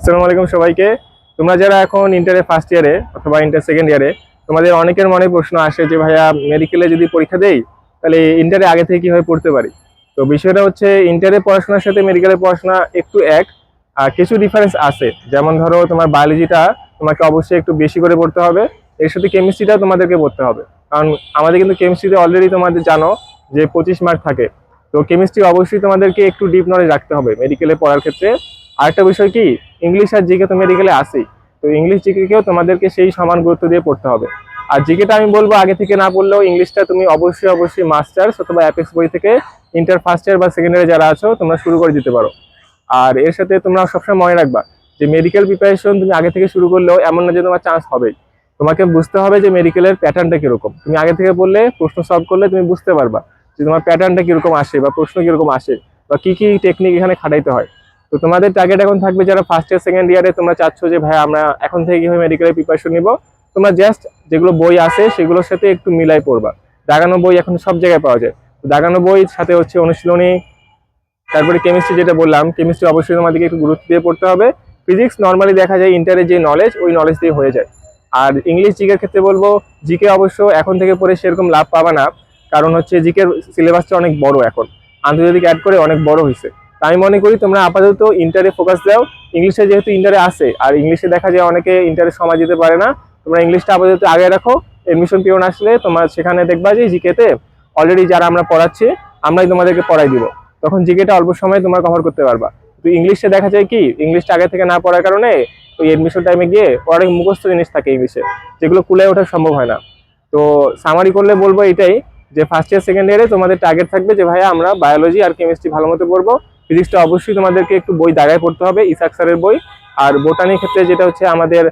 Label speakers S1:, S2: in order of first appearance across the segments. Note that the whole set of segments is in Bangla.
S1: আসসালামু আলাইকুম সবাইকে। তোমরা যারা এখন ইন্টারে ফার্স্ট ইয়ারে অথবা ইন্টার সেকেন্ড ইয়ারে তোমাদের অনেকের মনে প্রশ্ন আসে যে, ভাইয়া মেডিকেলে যদি পরীক্ষা দেই, তাহলে ইন্টারে আগে থেকে কীভাবে পড়তে পারি? তো বিষয়টা হচ্ছে ইন্টারে পড়াশোনার সাথে মেডিকেলের পড়াশোনা একটু এক, আর কিছু ডিফারেন্স আছে। যেমন ধরো, তোমার বায়োলজিটা তোমাকে অবশ্যই একটু বেশি করে পড়তে হবে, এর সাথে কেমিস্ট্রিটা তোমাদেরকে পড়তে হবে। কারণ আমাদের কিন্তু কেমিস্ট্রিতে অলরেডি তোমাদের জানো যে পঁচিশ মার্ক থাকে। তো কেমিস্ট্রি অবশ্যই তোমাদেরকে একটু ডিপ নলেজ রাখতে হবে মেডিকেলে পড়ার ক্ষেত্রে। আরেকটা বিষয় কি ইংলিশ আর জিকে তো মেডিকেলে আসেই তো ইংলিশ জিকেও তোমাদেরকে সেই সমান গুরুত্ব দিয়ে পড়তে হবে। আর জিকেটা আমি বলব, আগে থেকে না পড়লেও ইংলিশটা তুমি অবশ্যই অবশ্যই মাস্টার্স অথবা অ্যাপেক্স বই থেকে ইন্টার ফার্স্ট ইয়ার বা সেকেন্ড ইয়ারে যারা আছো, তোমরা শুরু করে দিতে পারো। আর এর সাথে তোমরা সবসময় মনে রাখবা যে মেডিকেল প্রিপারেশন তুমি আগে থেকে শুরু করলেও এমন না যে তোমার চান্স হবেই। তোমাকে বুঝতে হবে যে মেডিকেলের প্যাটার্নটা কীরকম। তুমি আগে থেকে বললে, প্রশ্ন সলভ করলে তুমি বুঝতে পারবা যে তোমার প্যাটার্নটা কীরকম আসে বা প্রশ্ন কীরকম আসে বা কী কী টেকনিক এখানে খাটাইতে হয়। তো তোমাদের টার্গেট এখন থাকবে যারা ফার্স্ট ইয়ার সেকেন্ড ইয়ারে তোমরা চাচ্ছ যে ভাই আমরা এখন থেকে কীভাবে মেডিকেলের প্রিপারেশন নিব? তোমরা জাস্ট যেগুলো বই আছে, সেগুলোর সাথে একটু মিলাই পড়বা। দাগানো বই এখন সব জায়গায় পাওয়া যায়। দাগানো বই সাথে হচ্ছে অনুশীলনী, তারপরে কেমিস্ট্রি যেটা বললাম কেমিস্ট্রি অবশ্যই তোমাদেরকে একটু গুরুত্ব দিয়ে পড়তে হবে। ফিজিক্স নর্মালি দেখা যায় ইন্টারের যে নলেজ ওই নলেজ দিয়ে হয়ে যায়। আর ইংলিশ জিকের ক্ষেত্রে বলব জিকে অবশ্য এখন থেকে পড়ে সেরকম লাভ পাবা না। কারণ হচ্ছে জিকের সিলেবাসটা অনেক বড় এখন। আন্তর্জাতিক অ্যাড করে অনেক বড় হয়েছে আমি মনে করি তোমরা আপাতত ইন্টারে ফোকাস দাও। ইংলিশে যেহেতু ইন্টারে আসে আর ইংলিশে দেখা যায় অনেকে ইন্টারে সময় দিতে পারে না। তোমরা ইংলিশটা আপাতত আগে রাখো। এডমিশন পিরিয়ড আসলে তোমার সেখানে দেখবা যে জিকেতে অলরেডি যারা আমরা পড়াচ্ছি, আমরাই তোমাদেরকে পড়াই দিব। তখন জিকেটা অল্প সময়ে তোমরা কভার করতে পারবা। তো ইংলিশে দেখা যায় কি ইংলিশটা আগে থেকে না পড়ার কারণে ওই এডমিশন টাইমে গিয়ে অনেক মুখস্থ জিনিস থাকে ইংলিশে যেগুলো কুলে ওঠা সম্ভব হয় না। তো সামারি করলে বলব এটাই যে ফার্স্ট ইয়ার সেকেন্ড ইয়ারে তোমাদের টার্গেট থাকবে যে ভাইয়া আমরা বায়োলজি আর কেমিস্ট্রি ভালো মতো পড়ব। ফিজিক্সটা অবশ্যই তোমাদেরকে একটু বই দাগায় পড়তে হবে, ইসাক স্যারের বই। আর বোটানির ক্ষেত্রে যেটা হচ্ছে আমাদের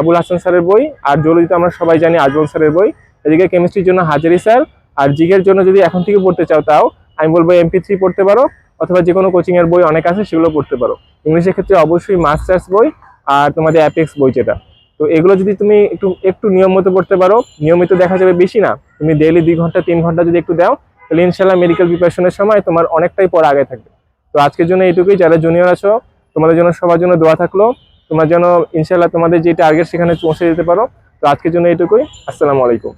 S1: আবুল হাসান স্যারের বই, আর জলদি তো আমরা সবাই জানি আজমল স্যারের বই। এদিকে কেমিস্ট্রির জন্য হাজারি স্যার, আর জিগের জন্য যদি এখন থেকে পড়তে চাও তাও, আমি বলব এমপি থ্রি পড়তে পারো, অথবা যে কোনো কোচিং এর বই অনেক আছে সেগুলো পড়তে পারো। ইংলিশের ক্ষেত্রে অবশ্যই মাস্টার্স বই, আর তোমাদের অ্যাপেক্স বই যেটা। তো এগুলো যদি তুমি একটু একটু নিয়ম মতো পড়তে পারো, নিয়মিত দেখা যাবে বেশি না। তুমি ডেইলি দুই ঘণ্টা, তিন ঘণ্টা যদি একটু দাও, তাহলে ইনশাল্লাহ মেডিকেল প্রিপারেশনের সময় তোমার অনেকটাই পড়া আগে থাকবে। তো আজকের জন্য এইটুকুই। যারা জুনিয়র আছো, তোমাদের জন্য সবার জন্য দোয়া থাকল। তোমার যেন ইনশাল্লাহ তোমাদের যে টার্গেট সেখানে পৌঁছে যেতে পারো। তো আজকের জন্য এইটুকুই। আসসালামু আলাইকুম।